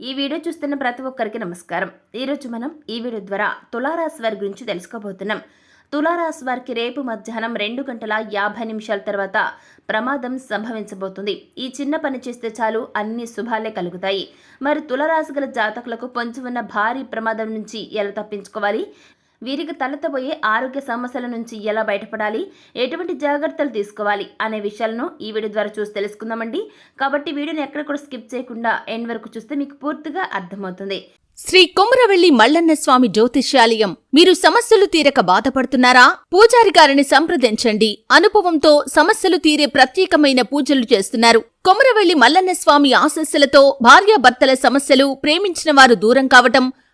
ఈ వీడియో చూస్తున్న ప్రతి ఒక్కరికి నమస్కారం. ఈరోజు మనం ఈ వీడియో ద్వారా తులారాశి వారి గురించి తెలుసుకోబోతున్నాం. తులారాశి వారికి రేపు మధ్యాహ్నం రెండు గంటల యాభై నిమిషాల తర్వాత ప్రమాదం సంభవించబోతుంది. ఈ చిన్న పని చేస్తే చాలు అన్ని శుభాలే కలుగుతాయి. మరి తులరాశి గల జాతకులకు పొంచి ఉన్న భారీ ప్రమాదం నుంచి ఎలా తప్పించుకోవాలి? వీరికి తలెత్తబోయే ఆరోగ్య సమస్యల నుంచి ఎలా బయటపడాలి? ఎటువంటి జాగ్రత్తలు తీసుకోవాలి? అనే విషయాలను ఈ వీడియో ద్వారా చూసి తెలుసుకుందామండి. కాబట్టి వీడియోని ఎక్కడ కూడా స్కిప్ చేయకుండా ఎండ్ వరకు చూస్తే మీకు పూర్తిగా అర్థమవుతుంది. శ్రీ కొమరవెల్లి మల్లన్న స్వామి జ్యోతిష్యాలయం. మీరు సమస్యలు తీరక బాధపడుతున్నారా? పూజారి గారిని సంప్రదించండి. అనుభవంతో సమస్యలు తీరే ప్రత్యేకమైన పూజలు చేస్తున్నారు. కొమరవెల్లి మల్లన్న స్వామి ఆశస్సులతో భార్యాభర్తల సమస్యలు ప్రేమించిన వారు దూరం కావటం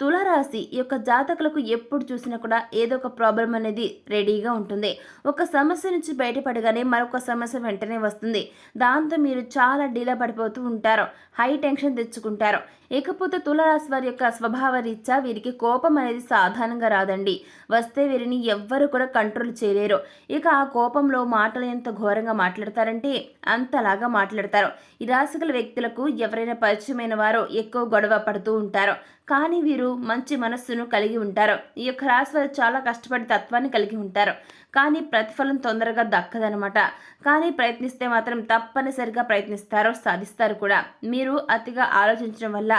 తులారాశి యొక్క జాతకులకు ఎప్పుడు చూసినా కూడా ఏదో ఒక ప్రాబ్లం అనేది రెడీగా ఉంటుంది. ఒక సమస్య నుంచి బయటపడగానే మరొక సమస్య వెంటనే వస్తుంది. దాంతో మీరు చాలా డీలా పడిపోతూ ఉంటారు. హై టెన్షన్ తెచ్చుకుంటారు. ఇకపోతే తులారాశి వారి యొక్క స్వభావ రీత్యా వీరికి కోపం అనేది సాధారణంగా రాదండి. వస్తే వీరిని ఎవ్వరు కూడా కంట్రోల్ చేయలేరు. ఇక ఆ కోపంలో మాటలు ఎంత ఘోరంగా మాట్లాడతారంటే అంతలాగా మాట్లాడతారు. ఈ రాశిగల వ్యక్తులకు ఎవరైనా పరిచయమైన వారు ఎక్కువ గొడవ పడుతూ ఉంటారు. కానీ వీరు మంచి మనస్సును కలిగి ఉంటారు. ఈ యొక్క రాశి వారు చాలా కష్టపడి తత్వాన్ని కలిగి ఉంటారు. కానీ ప్రతిఫలం తొందరగా దక్కదనమాట కానీ ప్రయత్నిస్తే మాత్రం తప్పనిసరిగా ప్రయత్నిస్తారు సాధిస్తారు కూడా. మీరు అతిగా ఆలోచించడం వల్ల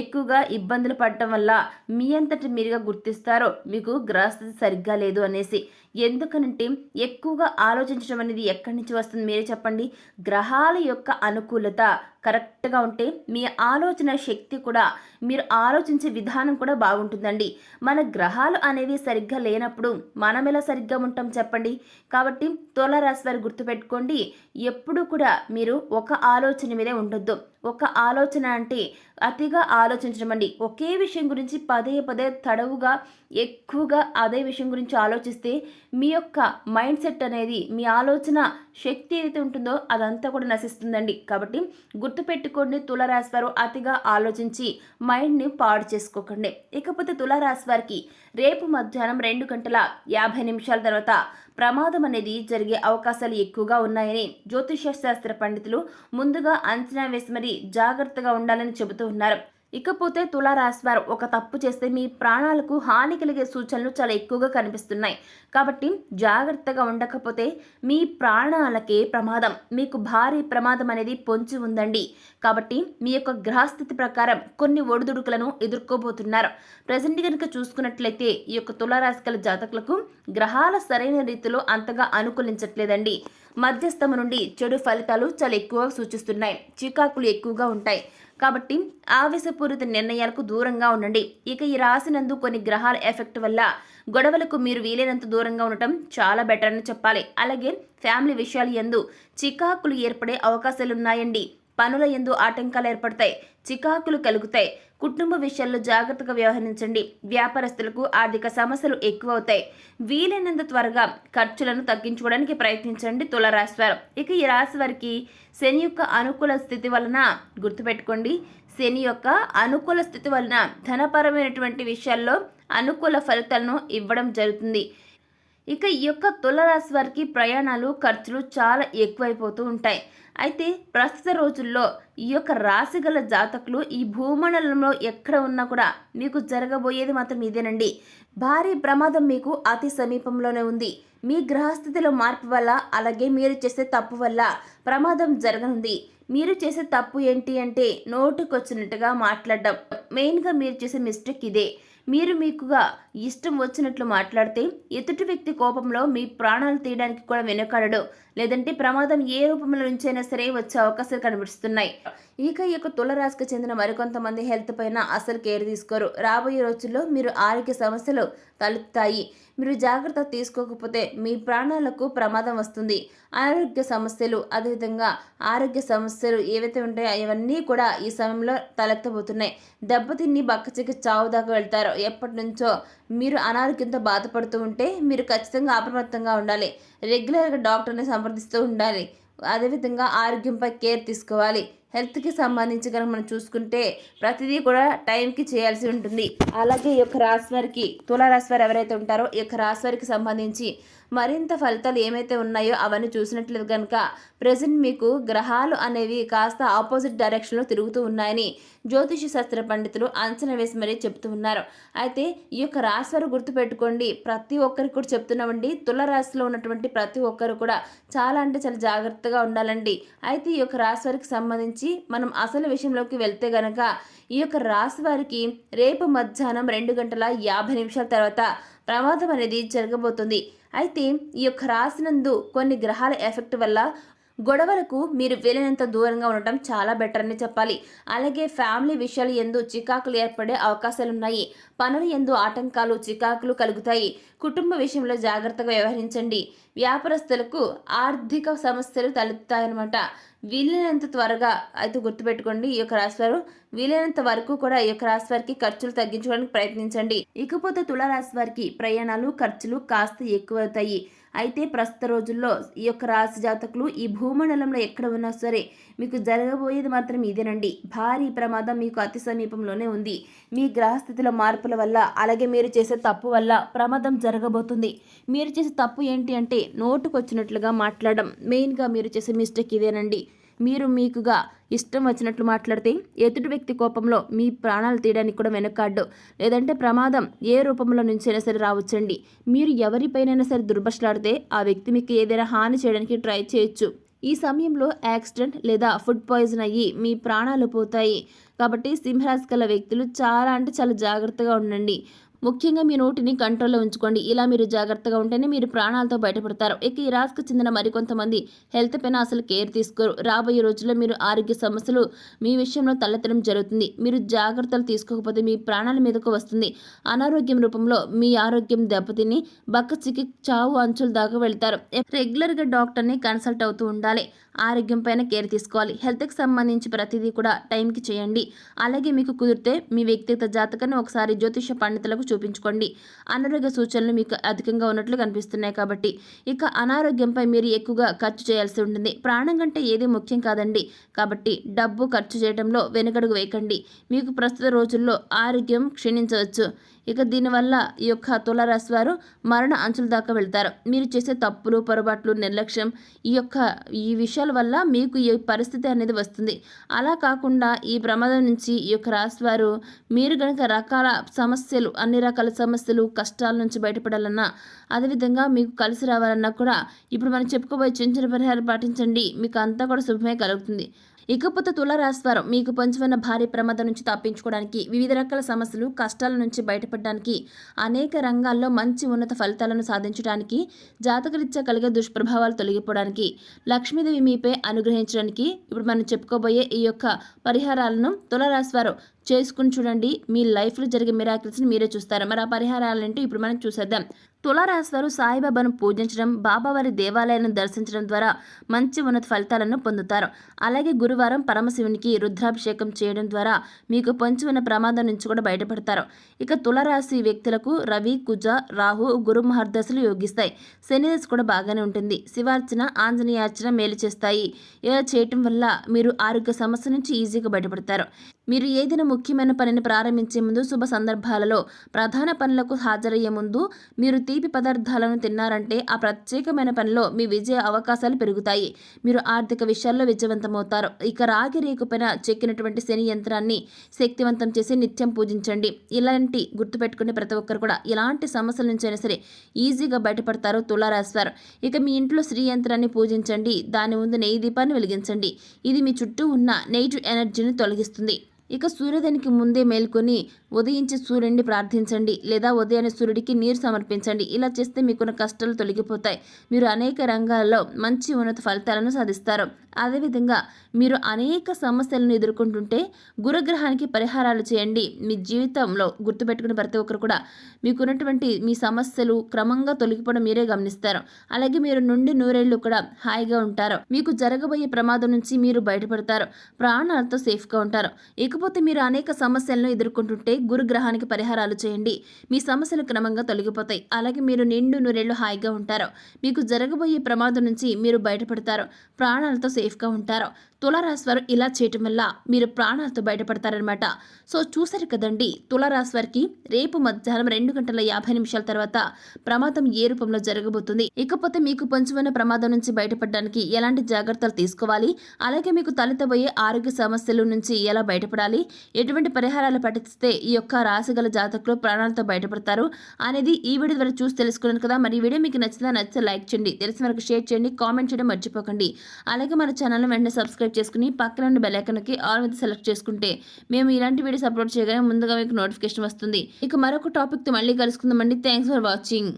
ఎక్కువగా ఇబ్బందులు పడటం వల్ల మీ అంతటి మీరుగా గుర్తిస్తారో మీకు గ్రహస్థితి సరిగ్గా లేదు అనేసి. ఎందుకనంటే ఎక్కువగా ఆలోచించడం అనేది ఎక్కడి నుంచి వస్తుంది మీరే చెప్పండి. గ్రహాల యొక్క అనుకూలత కరెక్ట్గా ఉంటే మీ ఆలోచన శక్తి కూడా మీరు ఆలోచించే విధానం కూడా బాగుంటుందండి. మన గ్రహాలు అనేవి సరిగ్గా లేనప్పుడు మనం ఎలా సరిగ్గా ఉంటాం చెప్పండి. కాబట్టి తులరాశి వారు గుర్తుపెట్టుకోండి ఎప్పుడు కూడా మీరు ఒక ఆలోచన మీదే ఉండొద్దు. ఒక ఆలోచన అంటే అతిగా ఆలోచించడం అండి. ఒకే విషయం గురించి పదే పదే తడవుగా ఎక్కువగా అదే విషయం గురించి ఆలోచిస్తే మీ యొక్క మైండ్ సెట్ అనేది మీ ఆలోచన శక్తి ఏదైతే ఉంటుందో అదంతా కూడా నశిస్తుందండి. కాబట్టి గుర్తుపెట్టుకోండి తులరాశి వారు అతిగా ఆలోచించి మైండ్ని పాడు చేసుకోకండి. ఇకపోతే తులరాశి వారికి రేపు మధ్యాహ్నం రెండు గంటల యాభై నిమిషాల తర్వాత ప్రమాదం అనేది జరిగే అవకాశాలు ఎక్కువగా ఉన్నాయని జ్యోతిష శాస్త్ర పండితులు ముందుగా అంచనా వేసి మరీ జాగ్రత్తగా ఉండాలని చెబుతూ ఉన్నారు. ఇకపోతే తులారాశి వారు ఒక తప్పు చేస్తే మీ ప్రాణాలకు హాని కలిగే సూచనలు చాలా ఎక్కువగా కనిపిస్తున్నాయి. కాబట్టి జాగ్రత్తగా ఉండకపోతే మీ ప్రాణాలకే ప్రమాదం. మీకు భారీ ప్రమాదం అనేది పొంచి ఉందండి. కాబట్టి మీ యొక్క గ్రహస్థితి ప్రకారం కొన్ని ఒడిదుడుకులను ఎదుర్కోబోతున్నారు. ప్రజెంట్ కనుక చూసుకున్నట్లయితే ఈ యొక్క తులారాశికల జాతకులకు గ్రహాల సరైన రీతిలో అంతగా అనుకూలించట్లేదండి. మధ్యస్థము నుండి చెడు ఫలితాలు చాలా ఎక్కువగా సూచిస్తున్నాయి. చికాకులు ఎక్కువగా ఉంటాయి. కాబట్టి ఆవేశపూరిత నిర్ణయాలకు దూరంగా ఉండండి. ఇక ఈ రాసినందు కొన్ని గ్రహాల ఎఫెక్ట్ వల్ల గొడవలకు మీరు వీలైనంత దూరంగా ఉండటం చాలా బెటర్ అని చెప్పాలి. అలాగే ఫ్యామిలీ విషయాలు ఎందు చికాకులు ఏర్పడే అవకాశాలు ఉన్నాయండి పనుల ఎందు ఆటంకాలు ఏర్పడతాయి. చికాకులు కలుగుతాయి. కుటుంబ విషయాల్లో జాగ్రత్తగా వ్యవహరించండి. వ్యాపారస్తులకు ఆర్థిక సమస్యలు ఎక్కువ అవుతాయి వీలైనంత త్వరగా ఖర్చులను తగ్గించుకోవడానికి ప్రయత్నించండి తులరాశివారు. ఇక ఈ రాశి వారికి శని యొక్క అనుకూల స్థితి వలన గుర్తుపెట్టుకోండి. శని యొక్క అనుకూల స్థితి వలన ధనపరమైనటువంటి విషయాల్లో అనుకూల ఫలితాలను ఇవ్వడం జరుగుతుంది. ఇక ఈ యొక్క తులరాశి వారికి ప్రయాణాలు ఖర్చులు చాలా ఎక్కువైపోతూ ఉంటాయి. అయితే ప్రస్తుత రోజుల్లో ఈ యొక్క రాశి గల జాతకులు ఈ భూమండలంలో ఎక్కడ ఉన్నా కూడా మీకు జరగబోయేది మాత్రం ఇదేనండి. భారీ ప్రమాదం మీకు అతి సమీపంలోనే ఉంది. మీ గ్రహస్థితిలో మార్పు వల్ల అలాగే మీరు చేసే తప్పు వల్ల ప్రమాదం జరగనుంది. మీరు చేసే తప్పు ఏంటి అంటే నోటుకొచ్చినట్టుగా మాట్లాడడం. మెయిన్గా మీరు చేసే మిస్టేక్ ఇదే. మీరు మీకుగా ఇష్టం వచ్చినట్లు మాట్లాడితే ఎదుటి వ్యక్తి కోపంలో మీ ప్రాణాలు తీయడానికి కూడా వెనుకాడడు. లేదంటే ప్రమాదం ఏ రూపంలో నుంచైనా సరే వచ్చే అవకాశాలు కనిపిస్తున్నాయి. ఇక ఈ యొక్క తులరాశికి చెందిన మరికొంతమంది హెల్త్ పైన అసలు కేర్ తీసుకోరు. రాబోయే రోజుల్లో మీరు ఆరోగ్య సమస్యలు తలెత్తాయి మీరు జాగ్రత్త తీసుకోకపోతే మీ ప్రాణాలకు ప్రమాదం వస్తుంది. ఆరోగ్య సమస్యలు అదేవిధంగా ఆరోగ్య సమస్యలు ఏవైతే ఉంటాయో అవన్నీ కూడా ఈ సమయంలో తలెత్తబోతున్నాయి. దెబ్బతిన్ని బక్కచికి చావు దాకా వెళ్తారు. ఎప్పటి నుంచో మీరు అనారోగ్యంతో బాధపడుతూ ఉంటే మీరు ఖచ్చితంగా అప్రమత్తంగా ఉండాలి. రెగ్యులర్గా డాక్టర్ని సంప్రదిస్తూ ఉండాలి. అదేవిధంగా ఆరోగ్యంపై కేర్ తీసుకోవాలి. హెల్త్కి సంబంధించి కనుక మనం చూసుకుంటే ప్రతిదీ కూడా టైంకి చేయాల్సి ఉంటుంది. అలాగే ఈ యొక్క రాశి వారికి తులారాశి వారు ఎవరైతే ఉంటారో ఈ యొక్క రాశి వారికి సంబంధించి మరింత ఫలితాలు ఏమైతే ఉన్నాయో అవన్నీ చూసినట్లేదు కనుక ప్రజెంట్ మీకు గ్రహాలు అనేవి కాస్త ఆపోజిట్ డైరెక్షన్లో తిరుగుతూ ఉన్నాయని జ్యోతిష శాస్త్ర పండితులు అంచనా వేసి మరీ చెప్తూ ఉన్నారు. అయితే ఈ యొక్క రాశి వారు గుర్తుపెట్టుకోండి. ప్రతి ఒక్కరికి కూడా చెప్తున్నామండి. తుల రాశిలో ఉన్నటువంటి ప్రతి ఒక్కరు కూడా చాలా అంటే చాలా జాగ్రత్తగా ఉండాలండి. అయితే ఈ యొక్క రాశి వారికి సంబంధించి మనం అసలు విషయంలోకి వెళ్తే గనక ఈ యొక్క రాశి వారికి రేపు మధ్యాహ్నం రెండు గంటల యాభై నిమిషాల తర్వాత ప్రమాదం అనేది జరగబోతుంది. అయితే ఈ యొక్క రాశినందు కొన్ని గ్రహాల ఎఫెక్ట్ వల్ల గొడవలకు మీరు వీలైనంత దూరంగా ఉండటం చాలా బెటర్ అని చెప్పాలి. అలాగే ఫ్యామిలీ విషయాలు ఎందు చికాకులు ఏర్పడే అవకాశాలు ఉన్నాయి పనులు ఎందు ఆటంకాలు చికాకులు కలుగుతాయి. కుటుంబ విషయంలో జాగ్రత్తగా వ్యవహరించండి. వ్యాపారస్తులకు ఆర్థిక సమస్యలు తలెత్తాయన్నమాట వీలైనంత త్వరగా అయితే గుర్తుపెట్టుకోండి. ఈ యొక్క రాశివారు వీలైనంత వరకు కూడా ఈ యొక్క రాశివారికి ఖర్చులు తగ్గించుకోవడానికి ప్రయత్నించండి. ఇకపోతే తులారాశి వారికి ప్రయాణాలు ఖర్చులు కాస్త ఎక్కువ అవుతాయి అయితే ప్రస్తుత రోజుల్లో ఈ యొక్క రాశి జాతకులు ఈ భూమండలంలో ఎక్కడ ఉన్నా సరే మీకు జరగబోయేది మాత్రం ఇదేనండి. భారీ ప్రమాదం మీకు అతి సమీపంలోనే ఉంది. మీ గ్రహస్థితిలో మార్పుల వల్ల అలాగే మీరు చేసే తప్పు వల్ల ప్రమాదం జరగబోతుంది. మీరు చేసే తప్పు ఏంటి అంటే నోటుకొచ్చినట్లుగా మాట్లాడడం. మెయిన్గా మీరు చేసే మిస్టేక్ ఇదేనండి. మీరు మీకుగా ఇష్టం వచ్చినట్లు మాట్లాడితే ఎదుటి వ్యక్తి కోపంలో మీ ప్రాణాలు తీయడానికి కూడా వెనకాడ్డు. లేదంటే ప్రమాదం ఏ రూపంలో నుంచైనా సరే రావచ్చండి. మీరు ఎవరిపైనైనా సరే దుర్భషలాడితే ఆ వ్యక్తి మీకు ఏదైనా హాని చేయడానికి ట్రై చేయొచ్చు. ఈ సమయంలో యాక్సిడెంట్ లేదా ఫుడ్ పాయిజన్ అయ్యి మీ ప్రాణాలు పోతాయి. కాబట్టి సింహరాశి గల వ్యక్తులు చాలా అంటే చాలా జాగ్రత్తగా ఉండండి. ముఖ్యంగా మీ నోటిని కంట్రోల్లో ఉంచుకోండి. ఇలా మీరు జాగ్రత్తగా ఉంటేనే మీరు ప్రాణాలతో బయటపడతారు. ఇక ఈ రాశికి చెందిన మరికొంతమంది హెల్త్ పైన అసలు కేర్ తీసుకోరు. రాబోయే రోజుల్లో మీరు ఆరోగ్య సమస్యలు మీ విషయంలో తలెత్తడం జరుగుతుంది. మీరు జాగ్రత్తలు తీసుకోకపోతే మీ ప్రాణాల మీదకు వస్తుంది. అనారోగ్యం రూపంలో మీ ఆరోగ్యం దెబ్బతిని బక్క చికి చావు అంచుల దాకా వెళ్తారు. రెగ్యులర్గా డాక్టర్ని కన్సల్ట్ అవుతూ ఉండాలి. ఆరోగ్యం పైన కేర్ తీసుకోవాలి. హెల్త్కి సంబంధించి ప్రతిదీ కూడా టైంకి చేయండి. అలాగే మీకు కుదిరితే మీ వ్యక్తిగత జాతకాన్ని ఒకసారి జ్యోతిష పండితులకు చూపించుకోండి. అనారోగ్య సూచనలు మీకు అధికంగా ఉన్నట్లు కనిపిస్తున్నాయి కాబట్టి ఇక అనారోగ్యంపై మీరు ఎక్కువగా ఖర్చు చేయాల్సి ఉంటుంది. ప్రాణం కంటే ఏది ముఖ్యం కాదండి. కాబట్టి డబ్బు ఖర్చు చేయడంలో వెనుకడుగు వేయకండి. మీకు ప్రస్తుత రోజుల్లో ఆరోగ్యం క్షీణించవచ్చు. ఇక దీనివల్ల ఈ యొక్క తులారాశి వారు మరణ అంచుల దాకా వెళ్తారు. మీరు చేసే తప్పులు పొరపాట్లు నిర్లక్ష్యం ఈ యొక్క ఈ విషయాల వల్ల మీకు ఈ పరిస్థితి అనేది వస్తుంది. అలా కాకుండా ఈ ప్రమాదం నుంచి ఈ యొక్క రాశి వారు మీరు కనుక రకాల సమస్యలు అన్ని రకాల సమస్యలు కష్టాల నుంచి బయటపడాలన్నా అదేవిధంగా మీకు కలిసి రావాలన్నా కూడా ఇప్పుడు మనం చెప్పుకోబోయే చిన్న చిన్న పరిహారం పాటించండి. మీకు అంతా కూడా శుభమే కలుగుతుంది. ఇకపోతే తులరాశివారం మీకు పంచుకున్న భారీ ప్రమాదం నుంచి తప్పించుకోవడానికి వివిధ రకాల సమస్యలు కష్టాల నుంచి బయటపడడానికి అనేక రంగాల్లో మంచి ఉన్నత ఫలితాలను సాధించడానికి జాతకరీత్యా కలిగే దుష్ప్రభావాలు తొలగిపోవడానికి లక్ష్మీదేవి మీపై అనుగ్రహించడానికి ఇప్పుడు మనం చెప్పుకోబోయే ఈ యొక్క పరిహారాలను తులరాశివారు చేసుకుని చూడండి మీ లైఫ్లో జరిగే మిరాకిల్స్ని మీరే చూస్తారు. మరి ఆ పరిహారాలంటే ఇప్పుడు మనం చూసేద్దాం. తులారాశివారు సాయిబాబాను పూజించడం బాబావారి దేవాలయాలను దర్శించడం ద్వారా మంచి ఉన్నత ఫలితాలను పొందుతారు. అలాగే గురువారం పరమశివునికి రుద్రాభిషేకం చేయడం ద్వారా మీకు పొంచి ఉన్న ప్రమాదం నుంచి కూడా బయటపడతారు. ఇక తులారాశి వ్యక్తులకు రవి కుజ రాహు గురు మహర్దశలు యోగిస్తాయి. శనిదశ కూడా బాగానే ఉంటుంది. శివార్చన ఆంజనేయార్చన మేలు చేస్తాయి. ఇలా చేయటం వల్ల మీరు ఆరోగ్య సమస్య నుంచి ఈజీగా బయటపడతారు. మీరు ఏదైనా ముఖ్యమైన పనిని ప్రారంభించే ముందు శుభ సందర్భాలలో ప్రధాన పనులకు హాజరయ్యే ముందు మీరు తీపి పదార్థాలను తిన్నారంటే ఆ ప్రత్యేకమైన పనిలో మీ విజయ అవకాశాలు పెరుగుతాయి. మీరు ఆర్థిక విషయాల్లో విజయవంతమవుతారు. ఇక రాగి రేకుపైన చెక్కినటువంటి శని యంత్రాన్ని శక్తివంతం చేసి నిత్యం పూజించండి. ఇలాంటి గుర్తుపెట్టుకునే ప్రతి ఒక్కరు కూడా ఎలాంటి సమస్యల నుంచైనా సరే ఈజీగా బయటపడతారు తులారాశివారు. ఇక మీ ఇంట్లో శ్రీ యంత్రాన్ని పూజించండి. దాని ముందు నెయ్యి దీపాన్ని వెలిగించండి. ఇది మీ చుట్టూ ఉన్న నెగిటివ్ ఎనర్జీని తొలగిస్తుంది. ఇక సూర్యోదయానికి ముందే మేల్కొని ఉదయించే సూర్యుడిని ప్రార్థించండి లేదా ఉదయాన్నే సూర్యుడికి నీరు సమర్పించండి. ఇలా చేస్తే మీకున్న కష్టాలు తొలగిపోతాయి. మీరు అనేక రంగాల్లో మంచి ఉన్నత ఫలితాలను సాధిస్తారు. అదేవిధంగా మీరు అనేక సమస్యలను ఎదుర్కొంటుంటే గురగ్రహానికి పరిహారాలు చేయండి. మీ జీవితంలో గుర్తుపెట్టుకున్న ప్రతి ఒక్కరు కూడా మీకున్నటువంటి మీ సమస్యలు క్రమంగా తొలగిపోవడం మీరే గమనిస్తారు. అలాగే మీరు నుండి నూరేళ్ళు కూడా హాయిగా ఉంటారు. మీకు జరగబోయే ప్రమాదం నుంచి మీరు బయటపడతారు. ప్రాణాలతో సేఫ్గా ఉంటారు. ఇక ఇకపోతే మీరు అనేక సమస్యలను ఎదుర్కొంటుంటే గురుగ్రహానికి పరిహారాలు చేయండి. మీ సమస్యలు క్రమంగా తొలగిపోతాయి. అలాగే మీరు నిండు నూరేళ్ళు హాయిగా ఉంటారు. మీకు జరగబోయే ప్రమాదం నుంచి మీరు బయటపడతారు. ప్రాణాలతో సేఫ్గా ఉంటారు. తులారాశి వారు ఇలా చేయటం వల్ల మీరు ప్రాణాలతో బయటపడతారనమాట సో చూసారు కదండి తులారాశి వారికి రేపు మధ్యాహ్నం రెండు గంటల యాభై నిమిషాల తర్వాత ప్రమాదం ఏ రూపంలో జరగబోతుంది? ఇకపోతే మీకు పొంచువన్న ప్రమాదం నుంచి బయటపడడానికి ఎలాంటి జాగ్రత్తలు తీసుకోవాలి? అలాగే మీకు తలెత్తబోయే ఆరోగ్య సమస్యల నుంచి ఎలా బయటపడాలి? ఎటువంటి పరిహారాలు పాటిస్తే ఈ యొక్క రాశిగల జాతకులు ప్రాణాలతో బయటపడతారు? అనేది ఈ వీడియో ద్వారా చూసి తెలుసుకున్నాను కదా మరి వీడియో మీకు నచ్చితే నచ్చితే లైక్ చేయండి తెలిసిన వరకు షేర్ చేయండి కామెంట్ చేయడం మర్చిపోకండి. అలాగే మన ఛానల్ వెంటనే సబ్స్క్రైబ్ చేసుకుని పక్కన ఉన్న బెల్ ఆల్ మీద సెలెక్ట్ చేసుకుంటే మేము ఇలాంటి వీడియోస్ అప్లోడ్ చేయగానే ముందుగా మీకు నోటిఫికేషన్ వస్తుంది. ఇక మరొక టాపిక్తో మళ్ళీ కలుసుకుందామండి. Thanks for watching